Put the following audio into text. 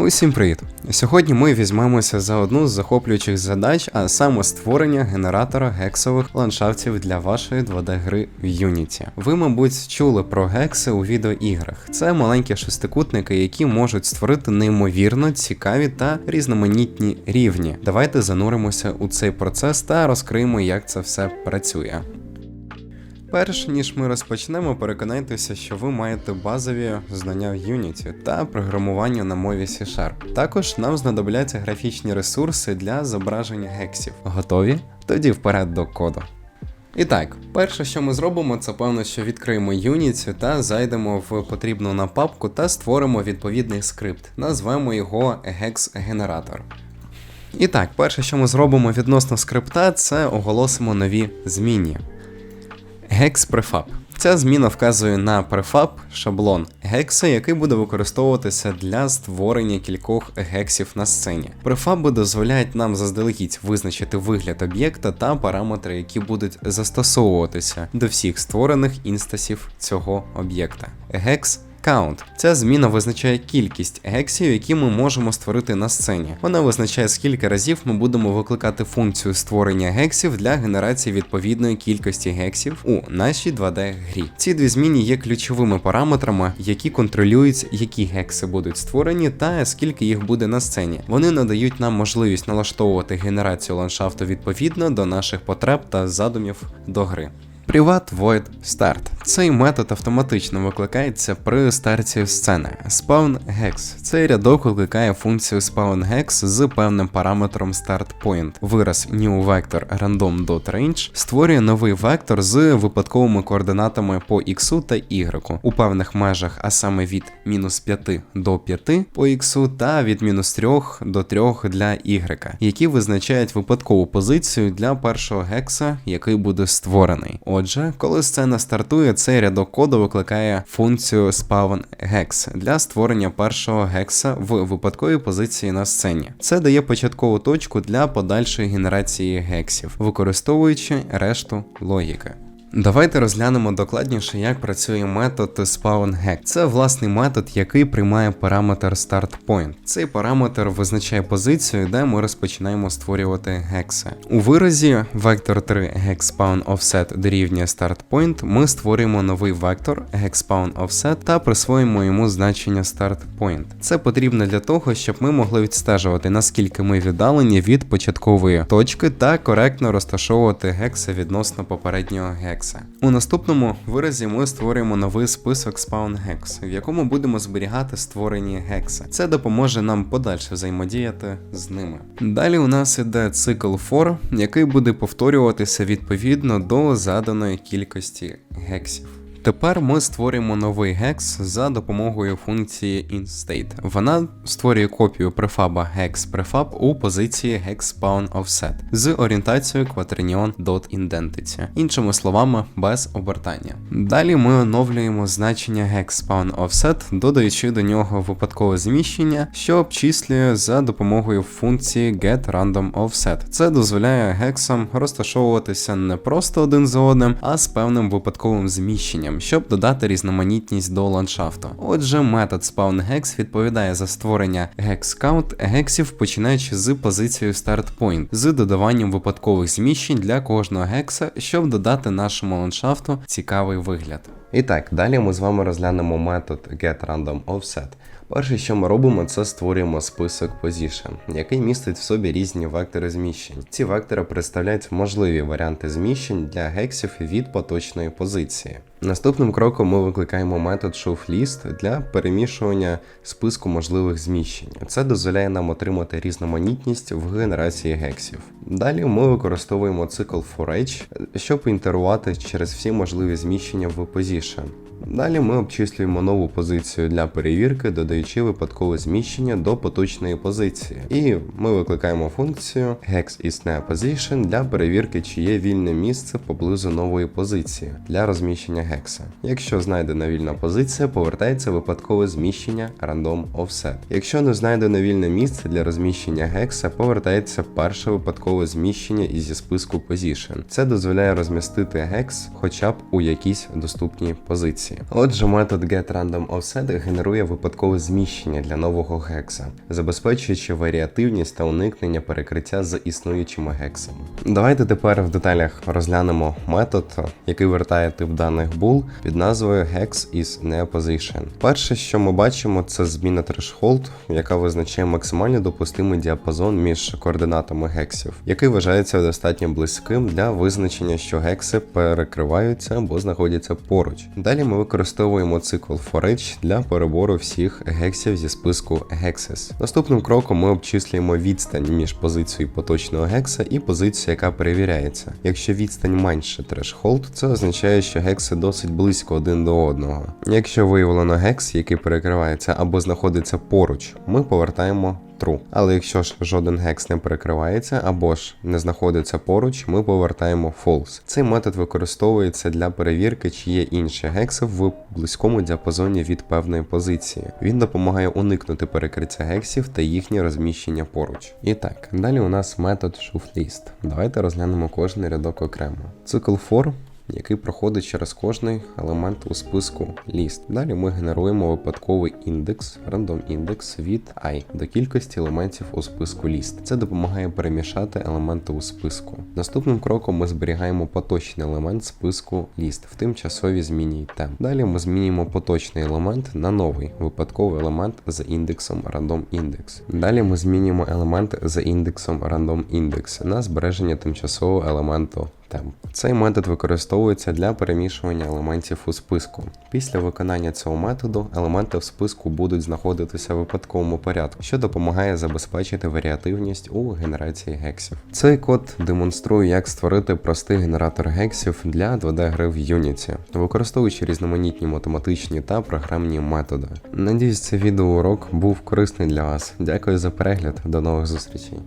Усім привіт! Сьогодні ми візьмемося за одну з захоплюючих задач, а саме створення генератора гексових ландшафтів для вашої 2D-гри в Unity. Ви, мабуть, чули про гекси у відеоіграх. Це маленькі шестикутники, які можуть створити неймовірно цікаві та різноманітні рівні. Давайте зануримося у цей процес та розкриємо, як це все працює. Перш ніж ми розпочнемо, переконайтеся, що ви маєте базові знання в Unity та програмування на мові C-Sharp. Також нам знадобляться графічні ресурси для зображення гексів. Готові? Тоді вперед до коду. І так, перше, що ми зробимо, це певно, що відкриємо Unity та зайдемо в потрібну нам папку та створимо відповідний скрипт. Назвемо його Hex-генератор. І так, перше, що ми зробимо відносно скрипта, це оголосимо нові змінні. Hex Prefab. Ця зміна вказує на префаб шаблон гекса, який буде використовуватися для створення кількох гексів на сцені. Префаби дозволяють нам заздалегідь визначити вигляд об'єкта та параметри, які будуть застосовуватися до всіх створених інстасів цього об'єкта. Гекс Count. Ця зміна визначає кількість гексів, які ми можемо створити на сцені. Вона визначає, скільки разів ми будемо викликати функцію створення гексів для генерації відповідної кількості гексів у нашій 2D-грі. Ці дві зміни є ключовими параметрами, які контролюють, які гекси будуть створені та скільки їх буде на сцені. Вони надають нам можливість налаштовувати генерацію ландшафту відповідно до наших потреб та задумів до гри. Privat Void Start. Цей метод автоматично викликається при старті сцени. Spawn Hex. Цей рядок викликає функцію Spawn Hex з певним параметром Start Point. Вираз NewVector Random.Range створює новий вектор з випадковими координатами по x та y у певних межах, а саме від мінус 5 до 5 по x та від мінус 3 до 3 для y, які визначають випадкову позицію для першого гекса, який буде створений. Отже, коли сцена стартує, цей рядок коду викликає функцію spawn hex для створення першого гекса в випадковій позиції на сцені. Це дає початкову точку для подальшої генерації гексів, використовуючи решту логіки. Давайте розглянемо докладніше, як працює метод SpawnHack. Це власний метод, який приймає параметр StartPoint. Цей параметр визначає позицію, де ми розпочинаємо створювати гекси. У виразі vector 3 hexSpawnOffset дорівнює StartPoint, ми створюємо новий вектор hexSpawnOffset та присвоїмо йому значення StartPoint. Це потрібно для того, щоб ми могли відстежувати, наскільки ми віддалені від початкової точки та коректно розташовувати гекси відносно попереднього гекса гекса. У наступному виразі ми створюємо новий список Spawn Hex, в якому будемо зберігати створені гекси. Це допоможе нам подальше взаємодіяти з ними. Далі у нас іде цикл for, який буде повторюватися відповідно до заданої кількості гексів. Тепер ми створюємо новий гекс за допомогою функції inState. Вона створює копію префаба hex-prefab у позиції hexSpawnOffset з орієнтацією quaternion.identity, іншими словами, без обертання. Далі ми оновлюємо значення hexSpawnOffset, додаючи до нього випадкове зміщення, що обчислює за допомогою функції getRandomOffset. Це дозволяє гексам розташовуватися не просто один за одним, а з певним випадковим зміщенням щоб додати різноманітність до ландшафту. Отже, метод SpawnHex відповідає за створення HexCount гексів, починаючи з позиції StartPoint, з додаванням випадкових зміщень для кожного гекса, щоб додати нашому ландшафту цікавий вигляд. І так, далі ми з вами розглянемо метод getRandomOffset. Перше, що ми робимо, це створюємо список Position, який містить в собі різні вектори зміщень. Ці вектори представляють можливі варіанти зміщень для гексів від поточної позиції. Наступним кроком ми викликаємо метод ShowList для перемішування списку можливих зміщень. Це дозволяє нам отримати різноманітність в генерації гексів. Далі ми використовуємо цикл ForEdge, щоб інтерувати через всі можливі зміщення в Position. Далі ми обчислюємо нову позицію для перевірки, додаючи випадкове зміщення до поточної позиції. І ми викликаємо функцію HexIsNeaPosition для перевірки, чи є вільне місце поблизу нової позиції для розміщення гекса. Якщо знайдена вільна позиція, повертається випадкове зміщення Random Offset. Якщо не знайдено вільне місце для розміщення гекса, повертається перше випадкове зміщення зі списку Position. Це дозволяє розмістити гекс хоча б у якійсь доступній позиції. позиції. Отже, метод getRandomOffset генерує випадкове зміщення для нового гекса, забезпечуючи варіативність та уникнення перекриття з існуючими гексами. Давайте тепер в деталях розглянемо метод, який вертає тип даних bool під назвою hex is neoposition. Перше, що ми бачимо, це зміна threshold, яка визначає максимально допустимий діапазон між координатами гексів, який вважається достатньо близьким для визначення, що гекси перекриваються або знаходяться поруч. Далі ми використовуємо цикл for each для перебору всіх гексів зі списку hexes. Наступним кроком ми обчислюємо відстань між позицією поточного гекса і позицією, яка перевіряється. Якщо відстань менше threshold, це означає, що гекси досить близько один до одного. Якщо виявлено гекс, який перекривається або знаходиться поруч, ми повертаємо true. Але якщо ж жоден гекс не перекривається або ж не знаходиться поруч, ми повертаємо false. Цей метод використовується для перевірки, чи є інші гекси в близькому діапазоні від певної позиції. Він допомагає уникнути перекриття гексів та їхнє розміщення поруч. І так, далі у нас метод ShiftList. Давайте розглянемо кожний рядок окремо. Цикл for який проходить через кожний елемент у списку list. Далі ми генеруємо випадковий індекс, рандом індекс від і до кількості елементів у списку list. Це допомагає перемішати елементи у списку. Наступним кроком ми зберігаємо поточний елемент списку list в тимчасовій зміні item. Далі ми змінюємо поточний елемент на новий випадковий елемент за індексом random index. Далі ми змінюємо елемент за індексом random index на збереження тимчасового елементу темп. Цей метод використовується для перемішування елементів у списку. Після виконання цього методу елементи в списку будуть знаходитися в випадковому порядку, що допомагає забезпечити варіативність у генерації гексів. Цей код демонструє, як створити простий генератор гексів для 2D-гри в Unity, використовуючи різноманітні математичні та програмні методи. Надіюсь, цей відеоурок був корисний для вас. Дякую за перегляд. До нових зустрічей.